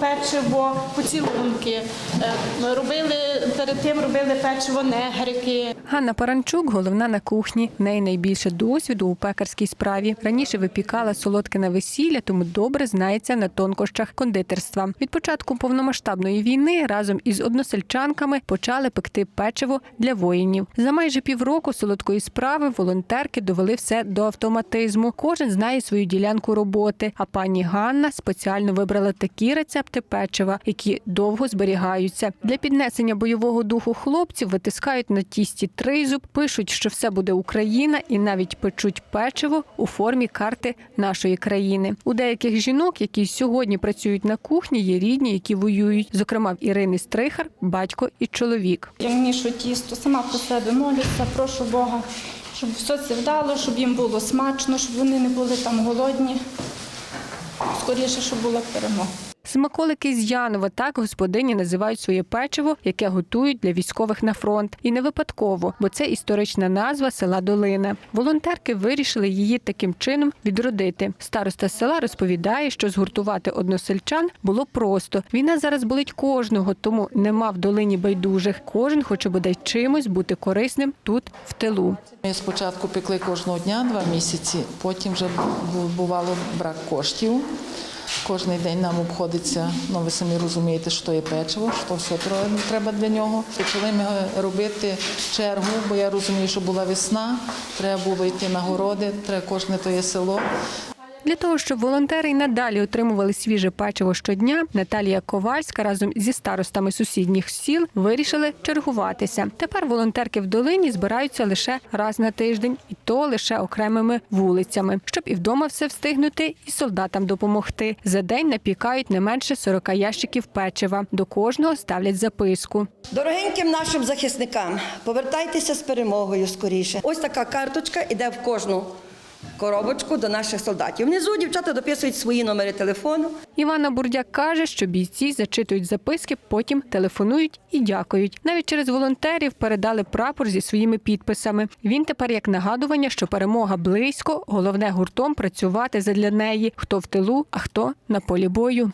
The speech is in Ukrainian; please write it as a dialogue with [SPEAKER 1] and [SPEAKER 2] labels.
[SPEAKER 1] печиво, поцілунки. Е, Робили перед тим робили печиво негрики.
[SPEAKER 2] Ганна Паранчук, головна на кухні. В неї найбільше досвіду у пекарській справі. Раніше випікала солодке на весілля, тому добре знається на тонкощах кондитерства. Від початку повномасштабної війни разом із односельчанками почали пекти печиво для воїнів. За майже півроку солодкої справи волонтерки довели все до автоматизму. Кожен знає свою ділянку роботи. А пані Ганна спеціально вибрала такі рецепти печива, які довго зберігаються. Для піднесення бойового духу хлопців витискають на тісті тризуб, пишуть, що все буде Україна, і навіть печуть печиво у формі карти нашої країни. У деяких жінок, які сьогодні працюють на кухні, є рідні, які воюють. Зокрема, в Ірини Стрихар, батько і чоловік.
[SPEAKER 1] Я мішу тісто, сама про себе молюся, прошу Бога, щоб все це вдало, щоб їм було смачно, щоб вони не були там голодні. Скоріше, щоб була перемога.
[SPEAKER 2] Смаколики з Янова так господині називають своє печиво, яке готують для військових на фронт. І не випадково, бо це історична назва села Долина. Волонтерки вирішили її таким чином відродити. Староста села розповідає, що згуртувати односельчан було просто. Війна зараз болить кожного, тому нема в долині байдужих. Кожен хоче бодай чимось бути корисним тут, в тилу.
[SPEAKER 3] Ми спочатку пекли кожного дня два місяці, потім вже бу- бувало брак коштів. Кожний день нам обходиться, ну ви самі розумієте, що є печиво, що все треба для нього. Почали ми робити чергу, бо я розумію, що була весна, треба було йти на городи, треба кожне то є село.
[SPEAKER 2] Для того, щоб волонтери й надалі отримували свіже печиво щодня, Наталія Ковальська разом зі старостами сусідніх сіл вирішили чергуватися. Тепер волонтерки в долині збираються лише раз на тиждень, і то лише окремими вулицями, щоб і вдома все встигнути, і солдатам допомогти. За день напікають не менше 40 ящиків печива. До кожного ставлять записку.
[SPEAKER 4] Дорогеньким нашим захисникам, повертайтеся з перемогою скоріше. Ось така карточка іде в кожну коробочку до наших солдатів. Внизу дівчата дописують свої номери телефону.
[SPEAKER 2] Івана Бурдяк каже, що бійці зачитують записки, потім телефонують і дякують. Навіть через волонтерів передали прапор зі своїми підписами. Він тепер як нагадування, що перемога близько, головне гуртом працювати задля неї. Хто в тилу, а хто на полі бою.